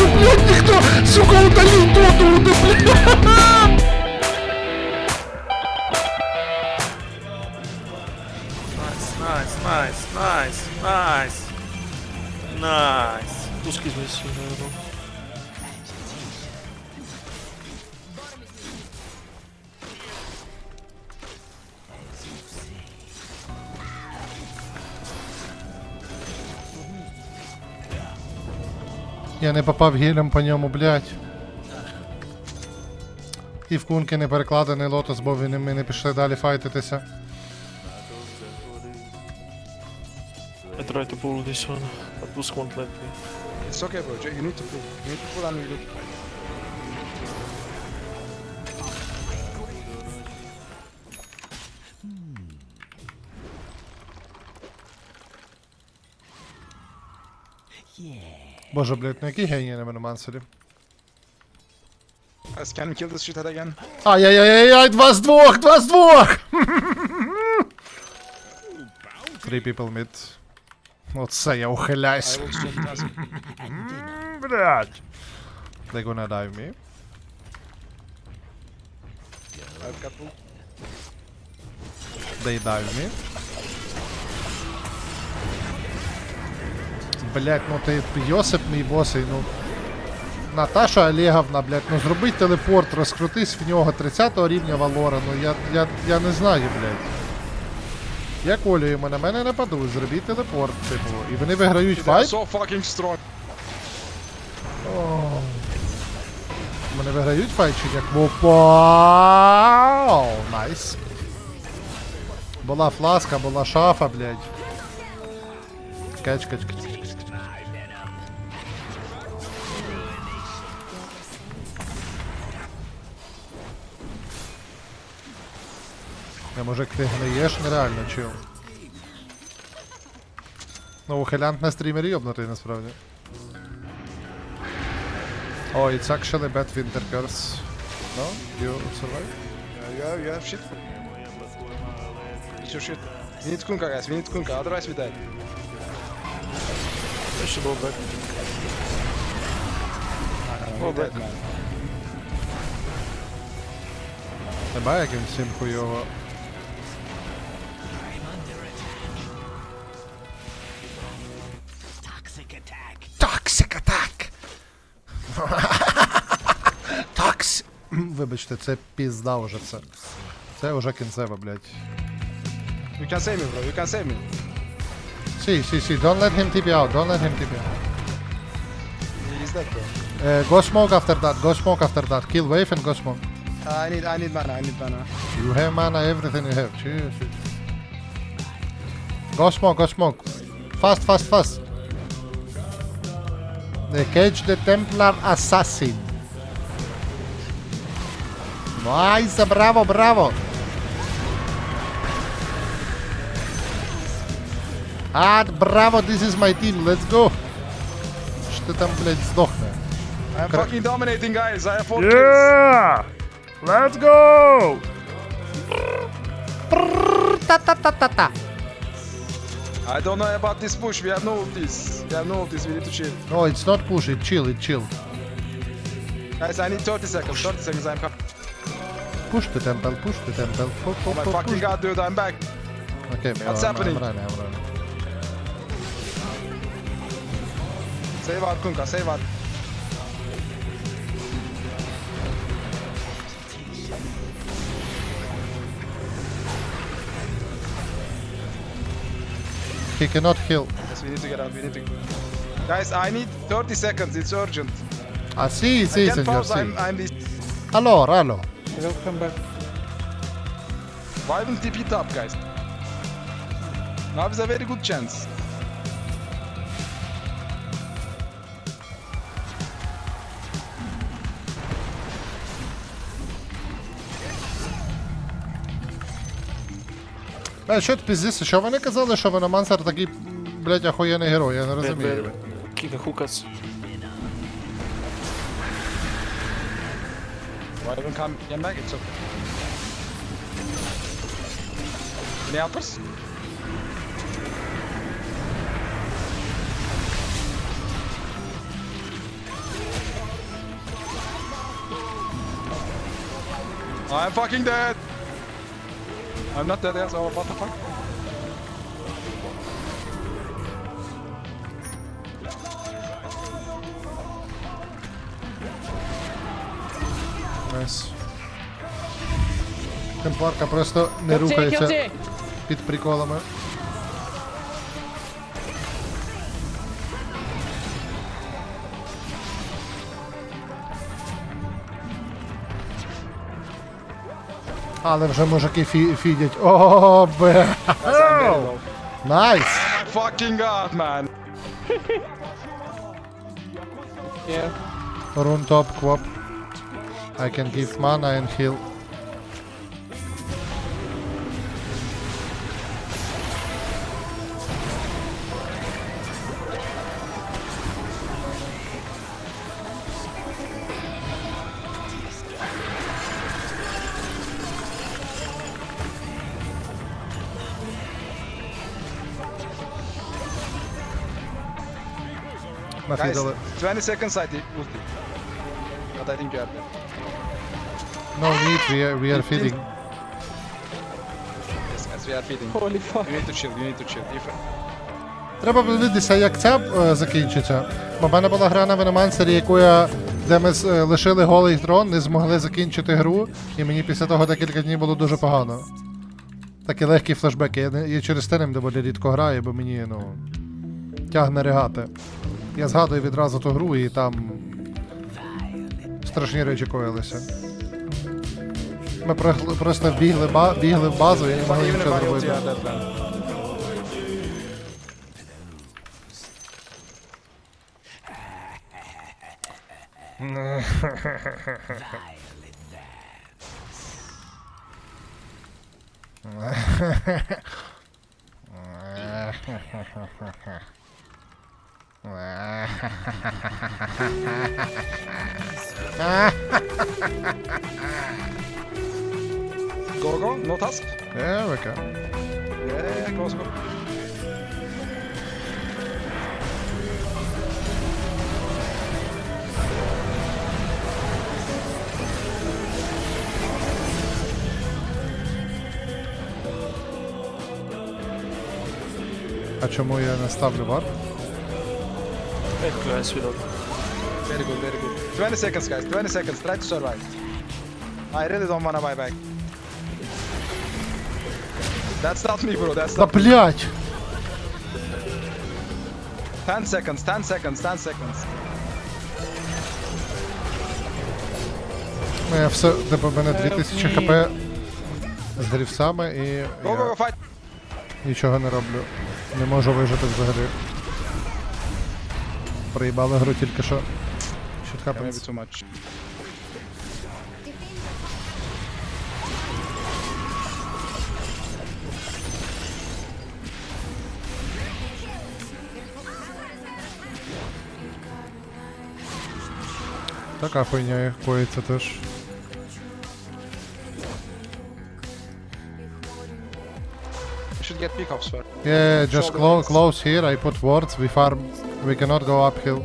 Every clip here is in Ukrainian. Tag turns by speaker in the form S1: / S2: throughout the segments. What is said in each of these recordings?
S1: бачу, блядь, ніхто, сука, удалив доту, удалив, блядь.
S2: Найс, найс, найс, найс, найс. Найс.
S3: Узкий здесь, наверное.
S1: Я не попав гілем по ньому, блядь. І в кунки не перекладений лотос, бо він- ми не пішли далі файтитися.
S3: I tried to pull this one, but Tusk won't let me.
S4: It's okay, bro. You need to pull. You need to pull and we look.
S1: Боже, блядь, ну який геній на Меномансері.
S4: Guys, can we kill this shithead again?
S1: Ай-яй-яй-яй, два з двох, два з двох! Three people mid. Оце я ухиляюсь. Блядь. They gonna dive me. They dive me. Блять, ну ти Йосип мій босий, ну. Наташа Олеговна, блять, ну зроби телепорт, розкрутись в нього 30 рівня Валора, ну я, я, я не знаю, блять. Я колюю, на мене нападуть, зробіть телепорт, типу, і вони виграють файт.
S4: so fucking strong.
S1: Вони виграють файт чи як? Вау! Найс. Була фласка, була шафа, блядь. Кач, кач, кач, кач, кач. Я мужик, ти гниєш нереально, чил. Ну, ухилянт на стрімері йобнутий насправді. Oh, it's actually bad winter curse. No? You survive?
S4: Yeah, you have, you have shit. It's your shit. We need Kunka, guys. We need Kunka. Otherwise, we die.
S3: I should go back.
S4: We're dead, man.
S1: Немає як він всім хуйово. Вибачте, це пізда вже це. Це вже кінцево, блядь.
S4: You can save me, bro. You can save me.
S1: See, see, see, don't let him TP out, don't let him TP out.
S4: He's dead, bro.
S1: Uh, go smoke after that, go smoke after that. Kill wave and go smoke.
S4: Uh, I need, I need mana. I need mana.
S1: You have mana, everything you have. Cheers. Go smoke, go smoke. Fast, fast, fast. They cage the Templar Assassin. Nice, bravo, bravo. Ah, bravo, this is my team, let's go. Ти там, блядь, здохне?
S4: I'm
S1: Cra-
S4: fucking dominating, guys. I have four yeah! kills.
S1: Yeah! Let's go! Ta-ta-ta-ta-ta.
S4: I don't know about this push. We have no ultis. We have no ultis. We need to chill.
S1: No, it's not push, it's chill, it's chill.
S4: Guys, I need 30 seconds. 30 seconds. I'm coming.
S1: Push the temple, push the temple. Pu- pu-
S4: Oh my fucking
S1: push.
S4: god, dude. I'm back.
S1: Okay,
S4: What's
S1: I'm,
S4: happening?
S1: I'm running, I'm running.
S4: Save out, Kunka. Save out.
S1: He cannot heal.
S4: Yes, we need to get out. We need to. Guys, I need 30 seconds. It's urgent.
S1: Ah, sì,
S4: I
S1: sì,
S4: can't
S1: signor,
S4: pause.
S1: sì.
S4: I'm, I'm this.
S1: Allora, allora.
S4: Why don't TP top, guys? Now is a very good chance.
S1: Е, що ти піздіси? Що вони казали, що Веномансер такий, блядь, охуєнний герой, я не розумію. блядь.
S3: Kick
S4: Why haven't come came back? It's okay. Can you help us? I'm fucking dead! I'm not dead asshole, what the fuck?
S1: Найс. Темпларка просто не рухається під приколами. Але вже мужики фі фідять. О, бе. Найс!
S4: Fucking god, man!
S1: Run top, quap. I can give mana and heal.
S4: Guys, 20 seconds I did ulti. But I think you have there.
S1: No need, we are, we are feeding.
S4: Yes, guys, we are feeding.
S3: Holy fuck.
S4: You need to chill, you need to chill. If
S1: Треба подивитися, як ця е, закінчиться. Бо в мене була гра на Веномансері, яку я, де ми з- е, лишили голий трон, не змогли закінчити гру, і мені після того декілька днів було дуже погано. Такі легкі флешбеки. Я, не- я через те ним доволі рідко граю, бо мені, ну. тягне ригати. Я згадую відразу ту гру і там. страшні речі коїлися. Ми просто бігли, ба- бігли в базу і не могли нічого зробити.
S4: Go, go, no task.
S1: There we go.
S4: Yeah, go, go.
S1: А чому я не ставлю варп?
S3: Eight guys without.
S4: Very good, very good. 20 seconds, guys. 20 seconds. Try to survive. I really don't wanna buy back. That's not me, bro. That's
S1: Та
S4: not.
S1: блять!
S4: 10 seconds. 10 seconds. 10 seconds.
S1: Ну, я все, типу, в мене 2000 хп з грівсами і
S4: Go, go,
S1: я
S4: go, fight.
S1: нічого не роблю. Не можу вижити взагалі. Проїбали гру тільки що.
S4: Yeah, maybe too much.
S1: Така хуйня коїться теж.
S4: We should get pickups first.
S1: Yeah, just
S4: Shoulder
S1: clo close here, I put wards, we farm. We cannot go uphill.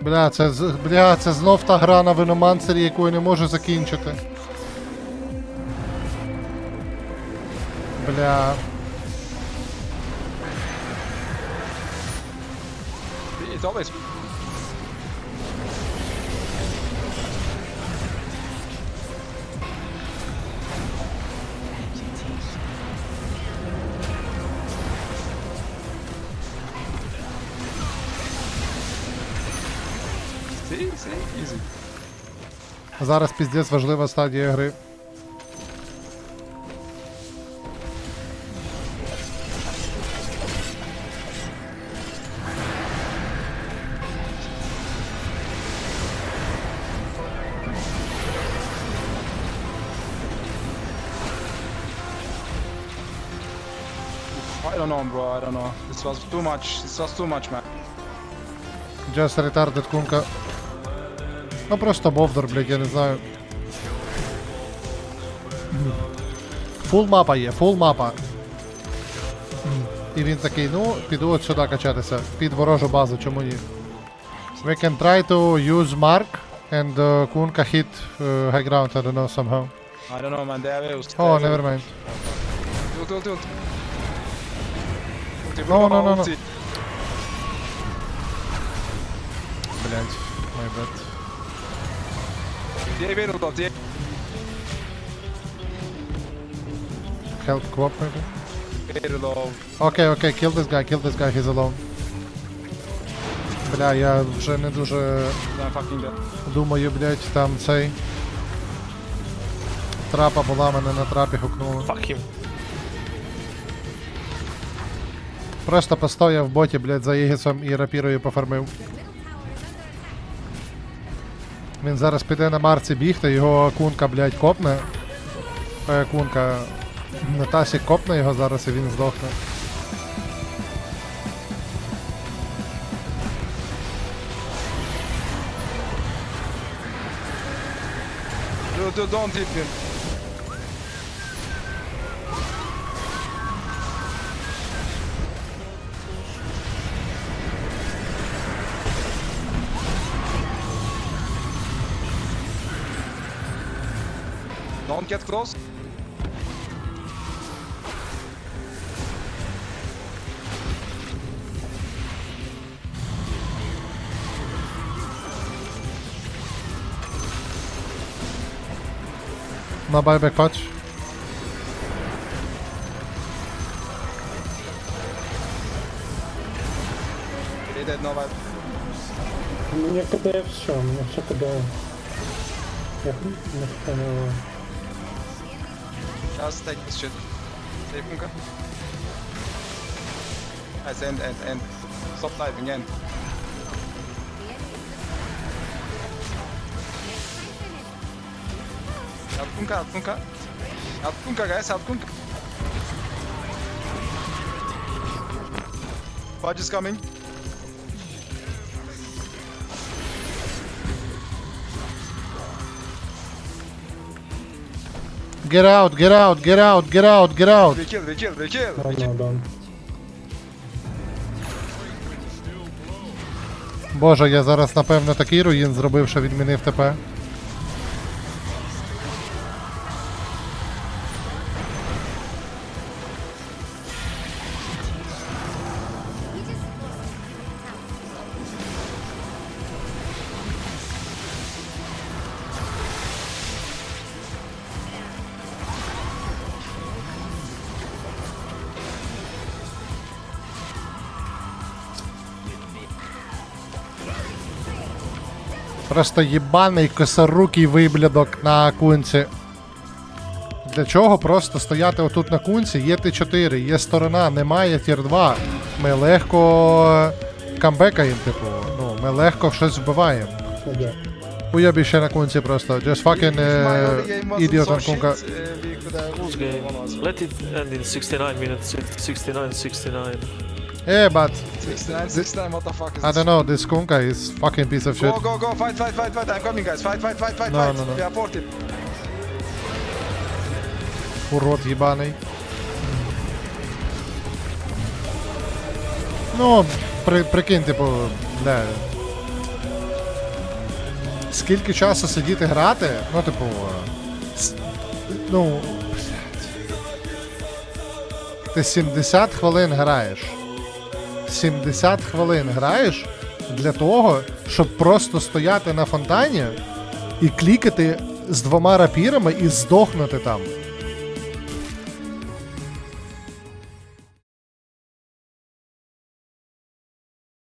S1: Бля, це, з- бля, це знов та гра на Виномансері, яку я не можу закінчити. Бля.
S4: It's always. See, easy.
S1: Зараз піздець важлива стадія гри.
S4: I don't know, bro. I don't know. This was too much. This was too much, man.
S1: Just retarded кунка. Ну просто бовдор, блядь, я не знаю. Фул мапа є, фул мапа. І він такий, ну, піду от сюди качатися. Під ворожу базу, чому ні? We can try to use Mark And uh, Kunka hit uh, high ground, I don't know, somehow.
S4: I don't know man, they have used.
S1: Oh, never mind.
S4: Ulti, ulti. Ulti,
S1: No, no, no, no. Блять, my bad.
S4: Die weer op die.
S1: Help Quap maybe?
S4: Weer low.
S1: Окей, окей, kill this guy, kill this guy, he's alone. Бля, я вже не дуже
S4: fucking dead.
S1: думаю, блять, там цей. Трапа була, мене на трапі гукнула.
S3: Fuck him.
S1: Просто постояв в боті, блять, за Ігісом і рапірою пофармив. Він зараз піде на Марці бігти, його кунка, блять, копне. Е, кунка. Натасі копне його зараз і він здохне.
S4: Do, do, don't hit me. Don't get close.
S1: На байбек патч.
S4: They dead, no vibe.
S5: Мені КД все, мені все КД. Я не впевнений.
S4: Just take this shit. Saving ka? Nice, end, end, end. Stop diving, end. Attacun ka, attacun ka. Attacun ka guys, attacun ka. Pudge is coming.
S1: Get out, get out, get out, get out, get out.
S4: They kill, they kill, they kill. They kill.
S1: Боже, я зараз напевно такий руїн зробив, що відмінив ТП. Просто єбаний косорукий виблядок на кунці. Для чого просто стояти отут на кунці? Є Т4, є сторона, немає тір 2. Ми легко камбекаємо, типу. Ну, ми легко щось вбиваємо. Уйобі ще на кунці просто. Just fucking uh, idiot on кунка.
S3: Let it end in 69 minutes. 69, 69.
S1: Yeah, but
S4: 69, 69, what the fuck is
S1: I don't know, this kunka is fucking piece of shit.
S4: Go, go, go, fight, fight, fight, fight. I'm coming, guys. Fight, fight, fight, fight,
S1: No,
S4: fight.
S1: no, no.
S4: We are 40.
S1: Урод єбаний. Ну, при, прикинь, типу, бля. Скільки часу сидіти грати? Ну, типу. с- Ну. блядь. Ти 70 хвилин граєш. 70 хвилин граєш для того, щоб просто стояти на фонтані і клікати з двома рапірами і здохнути там.